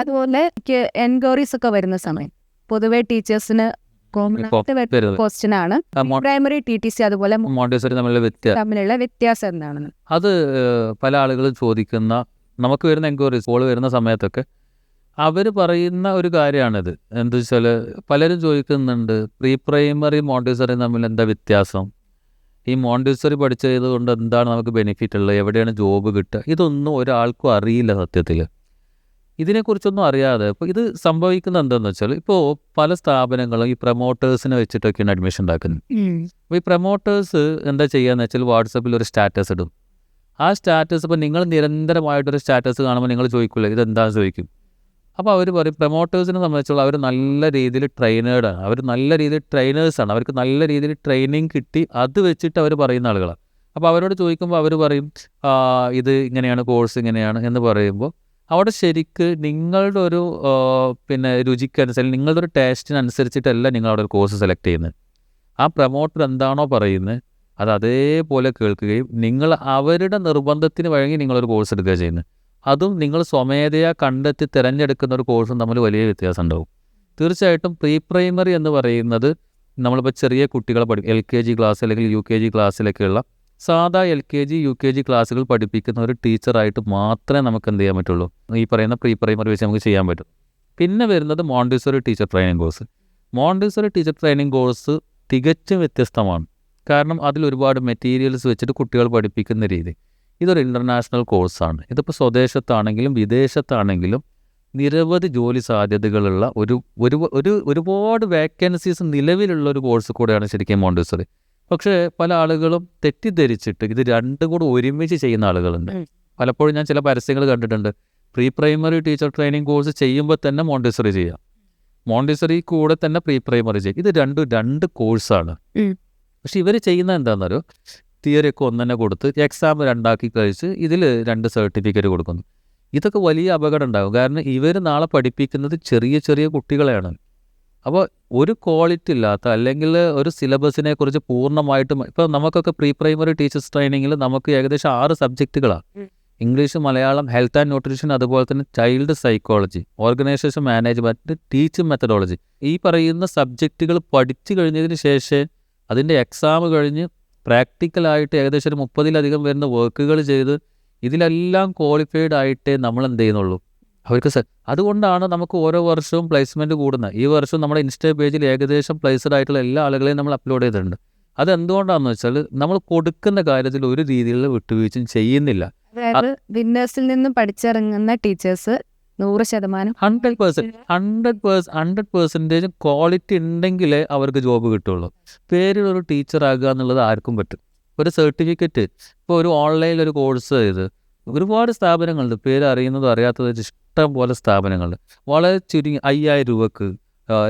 അതുപോലെ എനിക്ക് എൻക്വയറീസ് ഒക്കെ വരുന്ന സമയം. പൊതുവെ ടീച്ചേഴ്സിന്. ക്വസ്റ്റ്യൻ ആണ് പ്രൈമറി ടി ടി സി അതുപോലെ മോണ്ടിസറി തമ്മിലുള്ള വ്യത്യാസം തമ്മിലുള്ള വ്യത്യാസം എന്താണെന്ന് അത് പല ആളുകളും ചോദിക്കുന്ന നമുക്ക് വരുന്ന എൻക്വയറീസ് കോൾ വരുന്ന സമയത്തൊക്കെ അവർ പറയുന്ന ഒരു കാര്യമാണിത്. എന്താ വെച്ചാൽ പലരും ചോദിക്കുന്നുണ്ട് പ്രീ പ്രൈമറി മോണ്ടിസറി തമ്മിൽ എന്താ വ്യത്യാസം? ഈ മോണ്ടിസറി പഠിച്ചത് കൊണ്ട് എന്താണ് നമുക്ക് ബെനിഫിറ്റ് ഉള്ളത് എവിടെയാണ് ജോബ് കിട്ടുക? ഇതൊന്നും ഒരാൾക്കും അറിയില്ല സത്യത്തിൽ ഇതിനെക്കുറിച്ചൊന്നും അറിയാതെ ഇപ്പോൾ ഇത് സംഭവിക്കുന്നത് എന്താണെന്ന് വെച്ചാൽ ഇപ്പോൾ പല സ്ഥാപനങ്ങളും ഈ പ്രൊമോട്ടേഴ്സിനെ വെച്ചിട്ടൊക്കെയാണ് അഡ്മിഷൻ ഉണ്ടാക്കുന്നത്. അപ്പോൾ ഈ പ്രൊമോട്ടേഴ്സ് എന്താ ചെയ്യുകയെന്ന് വെച്ചാൽ വാട്സപ്പിൽ ഒരു സ്റ്റാറ്റസ് ഇടും. ആ സ്റ്റാറ്റസ് ഇപ്പോൾ നിങ്ങൾ നിരന്തരമായിട്ടൊരു സ്റ്റാറ്റസ് കാണുമ്പോൾ നിങ്ങൾ ചോദിക്കില്ല ഇതെന്താണെന്ന് ചോദിക്കും. അപ്പോൾ അവർ പറയും പ്രൊമോട്ടേഴ്സിനെ സംബന്ധിച്ചുള്ള അവർ നല്ല രീതിയിൽ ട്രെയിനേഡാണ് അവർ നല്ല രീതിയിൽ ട്രെയിനേഴ്സാണ് അവർക്ക് നല്ല രീതിയിൽ ട്രെയിനിങ് കിട്ടി. അത് വെച്ചിട്ട് അവർ പറയുന്ന ആളുകളാണ് അപ്പോൾ അവരോട് ചോദിക്കുമ്പോൾ അവർ പറയും ഇത് ഇങ്ങനെയാണ് കോഴ്സ് ഇങ്ങനെയാണ് എന്ന് പറയുമ്പോൾ അവിടെ ശരിക്ക് നിങ്ങളുടെ ഒരു പിന്നെ രുചിക്കനുസരിച്ച് നിങ്ങളുടെ ഒരു ടേസ്റ്റിനനുസരിച്ചിട്ടല്ല നിങ്ങൾ അവിടെ ഒരു കോഴ്സ് സെലക്ട് ചെയ്യുന്നത്. ആ പ്രൊമോട്ടർ എന്താണോ പറയുന്നത് അത് അതേപോലെ കേൾക്കുകയും നിങ്ങൾ അവരുടെ നിർബന്ധത്തിന് വഴങ്ങി നിങ്ങളൊരു കോഴ്സ് എടുക്കുക ചെയ്യുന്നത്. അതും നിങ്ങൾ സ്വമേധയാ കണ്ടെത്തി തിരഞ്ഞെടുക്കുന്ന ഒരു കോഴ്സും തമ്മിൽ വലിയ വ്യത്യാസം ഉണ്ടാവും. തീർച്ചയായിട്ടും പ്രീ പ്രൈമറി എന്ന് പറയുന്നത് നമ്മളിപ്പോൾ ചെറിയ കുട്ടികളെ പഠി എൽ കെ ജി ക്ലാസ് അല്ലെങ്കിൽ യു കെ ജി ക്ലാസ്സിലൊക്കെയുള്ള സാധാ L K G U K G ക്ലാസ്സുകൾ പഠിപ്പിക്കുന്ന ഒരു ടീച്ചറായിട്ട് മാത്രമേ നമുക്ക് എന്ത് ചെയ്യാൻ പറ്റുള്ളൂ? ഈ പറയുന്ന പ്രീ പ്രൈമറി വെച്ച് നമുക്ക് ചെയ്യാൻ പറ്റും. പിന്നെ വരുന്നത് Montessori teacher training course. Montessori teacher training course തികച്ചും വ്യത്യസ്തമാണ്. കാരണം അതിൽ ഒരുപാട് മെറ്റീരിയൽസ് വെച്ചിട്ട് കുട്ടികൾ പഠിപ്പിക്കുന്ന രീതി. ഇതൊരു ഇന്റർനാഷണൽ കോഴ്സാണ്. ഇതിപ്പോൾ സ്വദേശത്താണെങ്കിലും വിദേശത്താണെങ്കിലും നിരവധി ജോലി സാധ്യതകളുള്ള ഒരു ഒരു ഒരു ഒരുപാട് വേക്കൻസീസ് നിലവിലുള്ള ഒരു കോഴ്സ് കൂടെയാണ് ശരിക്കും മോണ്ടിസറി. പക്ഷേ പല ആളുകളും തെറ്റിദ്ധരിച്ചിട്ട് ഇത് രണ്ടും കൂടെ ഒരുമിച്ച് ചെയ്യുന്ന ആളുകളുണ്ട്. പലപ്പോഴും ഞാൻ ചില പരസ്യങ്ങൾ കണ്ടിട്ടുണ്ട്. Pre primary teacher training course ചെയ്യുമ്പോൾ തന്നെ മോണ്ടിസറി ചെയ്യാം. മോണ്ടിസറി കൂടെ തന്നെ പ്രീ പ്രൈമറി ചെയ്യും. ഇത് രണ്ടും രണ്ട് കോഴ്സാണ്. പക്ഷെ ഇവർ ചെയ്യുന്ന എന്താണെന്നൊരു തിയറി ഒക്കെ ഒന്നെ കൊടുത്ത് എക്സാം രണ്ടാക്കി കഴിച്ച് ഇതിൽ രണ്ട് സർട്ടിഫിക്കറ്റ് കൊടുക്കുന്നു. ഇതൊക്കെ വലിയ അപകടം ഉണ്ടാകും. കാരണം ഇവർ നാളെ പഠിപ്പിക്കുന്നത് ചെറിയ ചെറിയ കുട്ടികളെയാണ്. അപ്പോൾ ഒരു ക്വാളിറ്റി ഇല്ലാത്ത അല്ലെങ്കിൽ ഒരു സിലബസിനെ കുറിച്ച് പൂർണമായിട്ടും ഇപ്പോൾ നമുക്കൊക്കെ പ്രീ പ്രൈമറി ടീച്ചേഴ്സ് ട്രെയിനിങ്ങിൽ നമുക്ക് ഏകദേശം ആറ് സബ്ജക്റ്റുകളാണ് English Malayalam health and nutrition അതുപോലെ തന്നെ child psychology organisation management teaching methodology ഈ പറയുന്ന സബ്ജക്റ്റുകൾ പഠിച്ചു കഴിഞ്ഞതിന് ശേഷം അതിന്റെ എക്സാം കഴിഞ്ഞ് പ്രാക്ടിക്കലായിട്ട് ഏകദേശം ഒരു മുപ്പതിലധികം വരുന്ന വർക്കുകൾ ചെയ്ത് ഇതിലെല്ലാം ക്വാളിഫൈഡ് ആയിട്ടേ നമ്മൾ എന്ത് ചെയ്യുന്നുള്ളൂ അവർക്ക് അതുകൊണ്ടാണ് നമുക്ക് ഓരോ വർഷവും പ്ലേസ്മെന്റ് കൂടുന്നത്. ഈ വർഷം നമ്മുടെ ഇൻസ്റ്റാ പേജിൽ ഏകദേശം പ്ലേസ്ഡ് ആയിട്ടുള്ള എല്ലാ ആളുകളെയും നമ്മൾ അപ്ലോഡ് ചെയ്തിട്ടുണ്ട്. അതെന്തുകൊണ്ടാണെന്ന് വെച്ചാൽ നമ്മൾ കൊടുക്കുന്ന കാര്യത്തിൽ ഒരു രീതിയിലുള്ള വിട്ടുവീഴ്ചയും ചെയ്യുന്നില്ല. വിന്നേഴ്സിൽ നിന്നും പഠിച്ചിറങ്ങുന്ന ടീച്ചേഴ്സ് നൂറ് ശതമാനം. Hundred percent hundred percent hundred percentage quality ഉണ്ടെങ്കിലേ അവർക്ക് ജോബ് കിട്ടുള്ളൂ. പേരിലൊരു ടീച്ചറാകുക എന്നുള്ളത് ആർക്കും പറ്റും. ഒരു സർട്ടിഫിക്കറ്റ് ഇപ്പോൾ ഒരു ഓൺലൈനിൽ ഒരു കോഴ്സ് ചെയ്ത് ഒരുപാട് സ്ഥാപനങ്ങളുണ്ട്. പേര് അറിയുന്നതും അറിയാത്തതും ഇഷ്ടം പോലെ സ്ഥാപനങ്ങളുണ്ട്. വളരെ ചുരുങ്ങി അയ്യായിരം രൂപക്ക്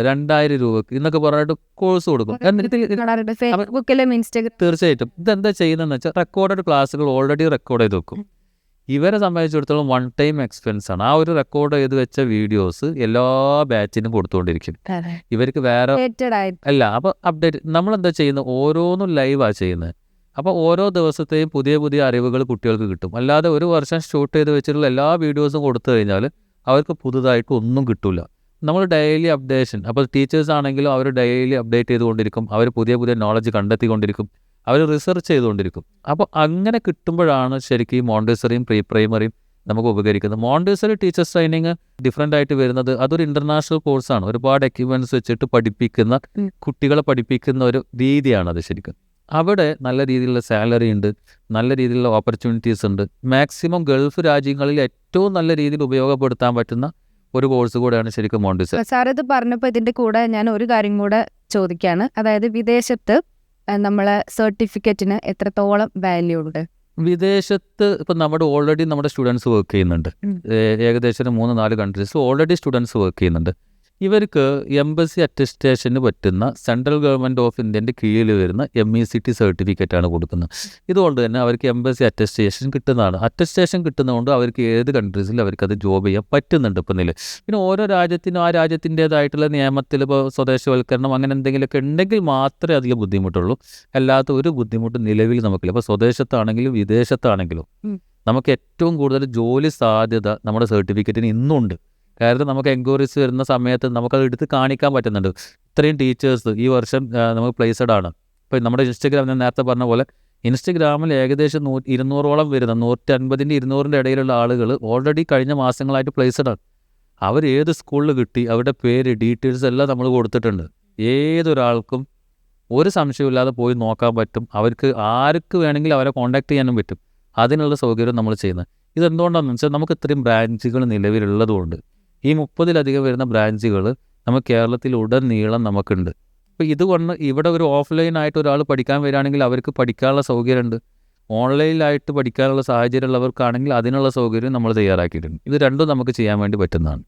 രണ്ടായിരം രൂപക്ക് എന്നൊക്കെ പറഞ്ഞിട്ട് കോഴ്സ് കൊടുക്കും. തീർച്ചയായിട്ടും. ഇതെന്താ ചെയ്യുന്നതെന്ന് വെച്ചാൽ റെക്കോർഡഡ് ക്ലാസ്സുകൾ ഓൾറെഡി റെക്കോർഡ് ചെയ്ത് വെക്കും. ഇവരെ സംബന്ധിച്ചിടത്തോളം വൺ ടൈം എക്സ്പെൻസ് ആണ്. ആ ഒരു റെക്കോർഡ് ചെയ്ത് വെച്ച വീഡിയോസ് എല്ലാ ബാച്ചിനും കൊടുത്തുകൊണ്ടിരിക്കും ഇവർക്ക് വേറെ അല്ല അപ്പൊ അപ്ഡേറ്റ് നമ്മൾ എന്താ ചെയ്യുന്നത്? ഓരോന്നും ലൈവാണ് ചെയ്യുന്നത്. അപ്പോൾ ഓരോ ദിവസത്തെയും പുതിയ പുതിയ അറിവുകൾ കുട്ടികൾക്ക് കിട്ടും. അല്ലാതെ ഒരു വർഷം ഷൂട്ട് ചെയ്ത് വെച്ചിട്ടുള്ള എല്ലാ വീഡിയോസും കൊടുത്തു കഴിഞ്ഞാൽ അവർക്ക് പുതുതായിട്ട് ഒന്നും കിട്ടില്ല നമ്മൾ ഡെയിലി അപ്ഡേഷൻ അപ്പോൾ ടീച്ചേഴ്സ് ആണെങ്കിലും അവർ ഡെയിലി അപ്ഡേറ്റ് ചെയ്തുകൊണ്ടിരിക്കും അവർ പുതിയ പുതിയ നോളജ് കണ്ടെത്തിക്കൊണ്ടിരിക്കും അവർ റിസർച്ച് ചെയ്തുകൊണ്ടിരിക്കും. അപ്പോൾ അങ്ങനെ കിട്ടുമ്പോഴാണ് ശരിക്കും ഈ മോണ്ടിസറിയും പ്രീ പ്രൈമറിയും നമുക്ക് ഉപകരിക്കുന്നത്. മോണ്ടേസറി ടീച്ചേഴ്സ് ട്രെയിനിങ് ഡിഫറെന്റ് ആയിട്ട് വരുന്നത് അതൊരു ഇന്റർനാഷണൽ കോഴ്സാണ് ഒരുപാട് എക്യുപ്മെന്റ്സ് വെച്ചിട്ട് പഠിപ്പിക്കുന്ന കുട്ടികളെ പഠിപ്പിക്കുന്ന ഒരു രീതിയാണ് അത് ശരിക്കും. അവിടെ നല്ല രീതിയിലുള്ള സാലറി ഉണ്ട് നല്ല രീതിയിലുള്ള ഓപ്പർച്യൂണിറ്റീസ് ഉണ്ട്. മാക്സിമം ഗൾഫ് രാജ്യങ്ങളിൽ ഏറ്റവും നല്ല രീതിയിൽ ഉപയോഗപ്പെടുത്താൻ പറ്റുന്ന ഒരു കോഴ്സ് കൂടെയാണ് ശരിക്കും മോണ്ടിസ് സാർ ഇത് പറഞ്ഞപ്പോൾ ഇതിന്റെ കൂടെ ഞാൻ ഒരു കാര്യം കൂടെ ചോദിക്കുകയാണ് അതായത് വിദേശത്ത് നമ്മളെ സർട്ടിഫിക്കറ്റിന് എത്രത്തോളം വാല്യൂ ഉണ്ട്? വിദേശത്ത് ഇപ്പം നമ്മുടെ ഓൾറെഡി നമ്മുടെ സ്റ്റുഡൻസ് വർക്ക് ചെയ്യുന്നുണ്ട്. ഏകദേശം മൂന്ന് നാല് കൺട്രീസ് ഓൾറെഡി സ്റ്റുഡൻസ് വർക്ക് ചെയ്യുന്നുണ്ട്. ഇവർക്ക് എംബസി അറ്റസ്റ്റേഷന് പറ്റുന്ന സെൻട്രൽ ഗവൺമെന്റ് ഓഫ് ഇന്ത്യന്റെ കീഴിൽ വരുന്ന എം ഇ സി ടി സർട്ടിഫിക്കറ്റാണ് കൊടുക്കുന്നത്. ഇതുകൊണ്ട് തന്നെ അവർക്ക് എംബസി അറ്റസ്റ്റേഷൻ കിട്ടുന്നതാണ്. അറ്റസ്റ്റേഷൻ കിട്ടുന്നതുകൊണ്ട് അവർക്ക് ഏത് കൺട്രീസിൽ അവർക്ക് അത് ജോബ് ചെയ്യാൻ പറ്റുന്നുണ്ട് ഇപ്പം നില പിന്നെ ഓരോ രാജ്യത്തിനും ആ രാജ്യത്തിന്റേതായിട്ടുള്ള നിയമത്തിൽ ഇപ്പോൾ സ്വദേശവൽക്കരണം അങ്ങനെ എന്തെങ്കിലുമൊക്കെ ഉണ്ടെങ്കിൽ മാത്രമേ അതിൽ ബുദ്ധിമുട്ടുള്ളൂ. അല്ലാത്ത ഒരു ബുദ്ധിമുട്ട് നിലവിൽ നമുക്കില്ല. അപ്പോൾ സ്വദേശത്താണെങ്കിലും വിദേശത്താണെങ്കിലും നമുക്ക് ഏറ്റവും കൂടുതൽ ജോലി സാധ്യത നമ്മുടെ സർട്ടിഫിക്കറ്റിന് ഇന്നുണ്ട്. കാരണം നമുക്ക് എൻക്വയറീസ് വരുന്ന സമയത്ത് നമുക്കത് എടുത്ത് കാണിക്കാൻ പറ്റുന്നുണ്ട്. ഇത്രയും ടീച്ചേഴ്സ് ഈ വർഷം നമുക്ക് പ്ലേസഡ് ആണ്. ഇപ്പോൾ നമ്മുടെ ഇൻസ്റ്റഗ്രാം ഞാൻ നേരത്തെ പറഞ്ഞ പോലെ ഇൻസ്റ്റഗ്രാമിൽ ഏകദേശം നൂ ഇരുന്നൂറോളം വരുന്ന നൂറ്റി അൻപതിന്റെ ഇരുന്നൂറിന്റെ ഇടയിലുള്ള ആളുകൾ ഓൾറെഡി കഴിഞ്ഞ മാസങ്ങളായിട്ട് പ്ലേസ്ഡ് ആണ്. അവർ ഏത് സ്കൂളിൽ കിട്ടി അവരുടെ പേര് ഡീറ്റെയിൽസ് എല്ലാം നമ്മൾ കൊടുത്തിട്ടുണ്ട്. ഏതൊരാൾക്കും ഒരു സംശയമില്ലാതെ പോയി നോക്കാൻ പറ്റും. അവർക്ക് ആർക്ക് വേണമെങ്കിലും അവരെ കോൺടാക്ട് ചെയ്യാനും പറ്റും. അതിനുള്ള സൗകര്യം നമ്മൾ ചെയ്യുന്നത്. ഇതെന്തുകൊണ്ടാണെന്ന് വെച്ചാൽ നമുക്ക് ഇത്രയും ബ്രാഞ്ചുകൾ നിലവിലുള്ളതുകൊണ്ട്. ഈ മുപ്പതിലധികം വരുന്ന ബ്രാഞ്ചുകൾ നമ്മൾ കേരളത്തിൽ ഉടനീളം നമുക്കുണ്ട്. അപ്പോൾ ഇതുകൊണ്ട് ഇവിടെ ഒരു ഓഫ്ലൈൻ ആയിട്ട് ഒരാൾ പഠിക്കാൻ വരികയാണെങ്കിൽ അവർക്ക് പഠിക്കാനുള്ള സൗകര്യമുണ്ട്. ഓൺലൈനിലായിട്ട് പഠിക്കാനുള്ള സാഹചര്യം ഉള്ളവർക്കാണെങ്കിൽ അതിനുള്ള സൗകര്യം നമ്മൾ തയ്യാറാക്കിയിട്ടുണ്ട്. ഇത് രണ്ടും നമുക്ക് ചെയ്യാൻ വേണ്ടി പറ്റുന്നതാണ്.